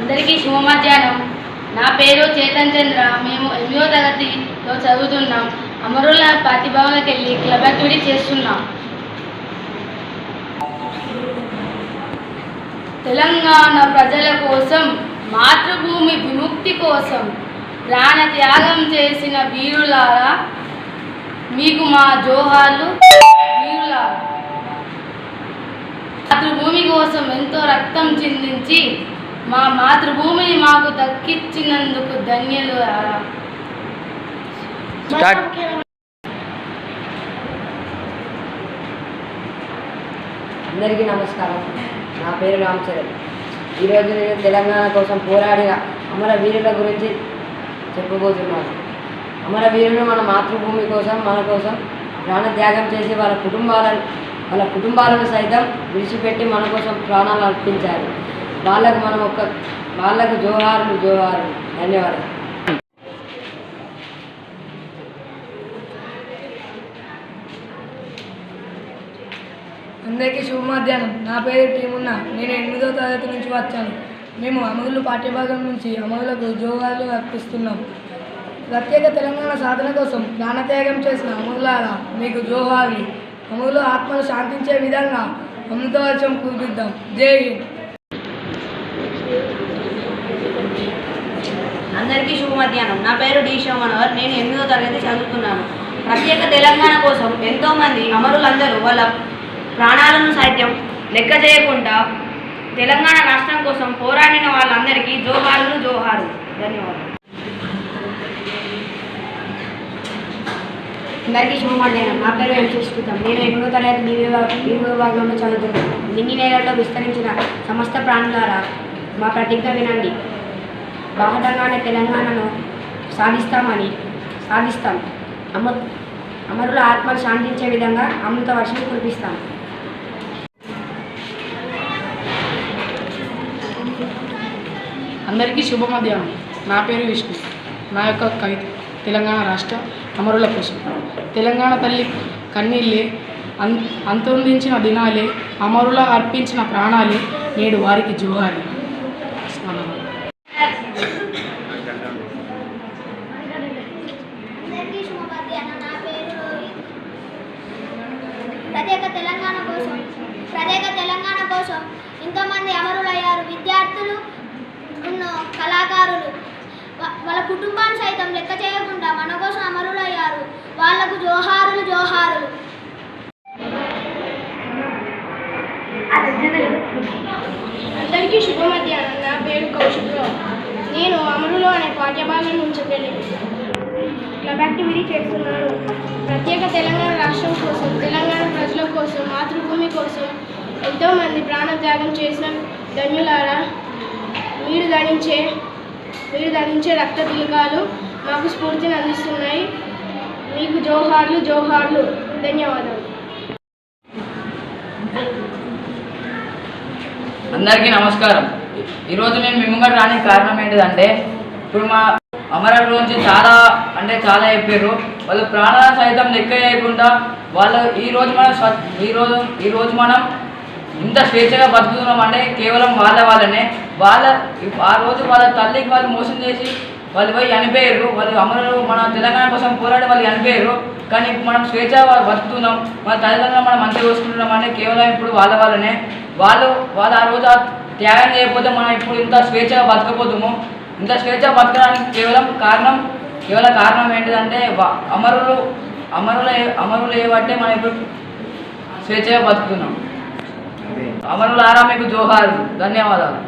అందరికీ శుభ మధ్యాహ్నం నా పేరు చేతన్ చంద్ర. మేము ఎనిమిదో తరగతిలో చదువుతున్నాం. అమరుల పాతిభావనకి వెళ్ళి క్లబ్ యాక్టివిటీ చేస్తున్నాం. తెలంగాణ ప్రజల కోసం మాతృభూమి విముక్తి కోసం ప్రాణ త్యాగం చేసిన వీరులారా మీకు మా జోహార్లు వీరులారా. మాతృభూమి కోసం ఎంతో రక్తం చిందించి మా మాతృభూమిని మాకు దక్కించినందుకు ధన్యులు అందరికీ నమస్కారం. నా పేరు రామచరణ్ ఈరోజు నేను తెలంగాణ కోసం పోరాడిన అమర వీరుల గురించి అమర అమరవీరులు మన మాతృభూమి కోసం మన కోసం ప్రాణత్యాగం చేసి వాళ్ళ కుటుంబాలను వాళ్ళ కుటుంబాలను సైతం విడిచిపెట్టి మన కోసం ప్రాణాలు అర్పించారు. వాళ్ళకు మనం ఒక్క వాళ్ళకు జోహారులు జోహారులు. ధన్యవాదాలు. అందరికీ శుభ మధ్యాహ్నం. నా పేరు టీమున్న. నేను ఎనిమిదో తరగతి నుంచి వచ్చాను. మేము అమగులు పాఠ్యభాగం నుంచి అమగులకు ఉద్యోగాలు అర్పిస్తున్నాం. ప్రత్యేక తెలంగాణ సాధన కోసం ప్రాణత్యాగం చేసిన అమరులారా మీకు జోహారి అమరులు ఆత్మను శాంతించే విధంగా అమృతవర్షం కురిపిద్దాం. జై అందరికీ శుభ మధ్యాహ్నం నా పేరు డి మనోహర్. నేను ఎనిమిదో తరగతి చదువుతున్నాను. ప్రత్యేక తెలంగాణ కోసం ఎంతోమంది అమరులందరూ వాళ్ళ ప్రాణాలను సైత్యం లెక్క చేయకుండా తెలంగాణ రాష్ట్రం కోసం పోరాడిన వాళ్ళందరికీ జోహార్లు జోహారు ధన్యవాదాలు. అందరికీ శుభ నా పేరు ఎం చూసుకుంటాం నేను ఎనిమిదో తరగతి బి విభాగం విభాగంలో చదువుతున్నాను నింగి నేలల్లో విస్తరించిన సమస్త ప్రాణులారా మా ప్రతిజ్ఞ వినండి. బాహటంగానే తెలంగాణను సాధిస్తామని సాధిస్తాం. అమ అమరుల ఆత్మలు శాంతించే విధంగా అమృత వర్షం కురిపిస్తాం. అందరికీ శుభ మధ్యాహ్నం నా పేరు విష్ణు. నా యొక్క కవిత. తెలంగాణ రాష్ట్ర అమరుల కోసం. తెలంగాణ తల్లి కన్నీళ్ళే అన్ అంతొందించిన దినాలే అమరుల అర్పించిన ప్రాణాలే నేడు వారికి జోహారి ప్రత్యేక తెలంగాణ కోసం ప్రత్యేక తెలంగాణ కోసం ఎంతోమంది అమరులయ్యారు. విద్యార్థులు ఉన్న కళాకారులు వాళ్ళ కుటుంబాన్ని సైతం లెక్క చేయకుండా మన కోసం అమరులయ్యారు వాళ్ళకు జోహారులు జోహారులు అందరికీ శుభ మధ్యాహ్నం నా పేరు కౌశిక్రావు నేను అమరులో అనే పాఠ్యభాగం నుంచి క్లబ్ యాక్టివిటీ చేస్తున్నాను. ప్రత్యేక తెలంగాణ రాష్ట్రం కోసం తెలంగాణ ప్రజల కోసం మాతృభూమి కోసం ఎంతోమంది ప్రాణత్యాగం చేసిన ధన్యులారా మీరు ధరించే మీరు ధరించే రక్త తిలకాలు మాకు స్ఫూర్తిని అందిస్తున్నాయి. మీకు జోహార్లు జోహార్లు. ధన్యవాదాలు. అందరికీ నమస్కారం. ఈరోజు నేను మిమ్మల్ని రానికి కారణం ఏంటిదంటే ఇప్పుడు మా అమరుల గురించి చాలా అంటే చాలా చెప్పారు. వాళ్ళు ప్రాణాల సైతం లెక్క చేయకుండా వాళ్ళు ఈ రోజు మనం ఈరోజు ఈ రోజు మనం ఇంత స్వేచ్ఛగా బతుకుతున్నాం అంటే కేవలం వాళ్ళ వాళ్ళనే వాళ్ళ ఆ రోజు వాళ్ళ తల్లికి వాళ్ళు మోసం చేసి వాళ్ళు పోయి చనిపోయారు. వాళ్ళు అమరులు మన తెలంగాణ కోసం పోరాడి వాళ్ళు చనిపోయారు. కానీ ఇప్పుడు మనం స్వేచ్ఛ బతుకుతున్నాం. మన తల్లిదండ్రులు మనం మంచిగా చూసుకుంటున్నాం అంటే కేవలం ఇప్పుడు వాళ్ళ వాళ్ళనే వాళ్ళు వాళ్ళు ఆ రోజు ఆ త్యాగం చేయకపోతే మనం ఇప్పుడు ఇంత స్వేచ్ఛగా బతకపోతాము. ఇంత స్వేచ్ఛగా బతకడానికి కేవలం కారణం కేవలం కారణం ఏంటిదంటే అమరులు అమరుల అమరులు ఏమంటే మనం ఇప్పుడు స్వేచ్ఛగా బతుకుతున్నాం. అమరులారా మీకు జోహార్ ధన్యవాదాలు.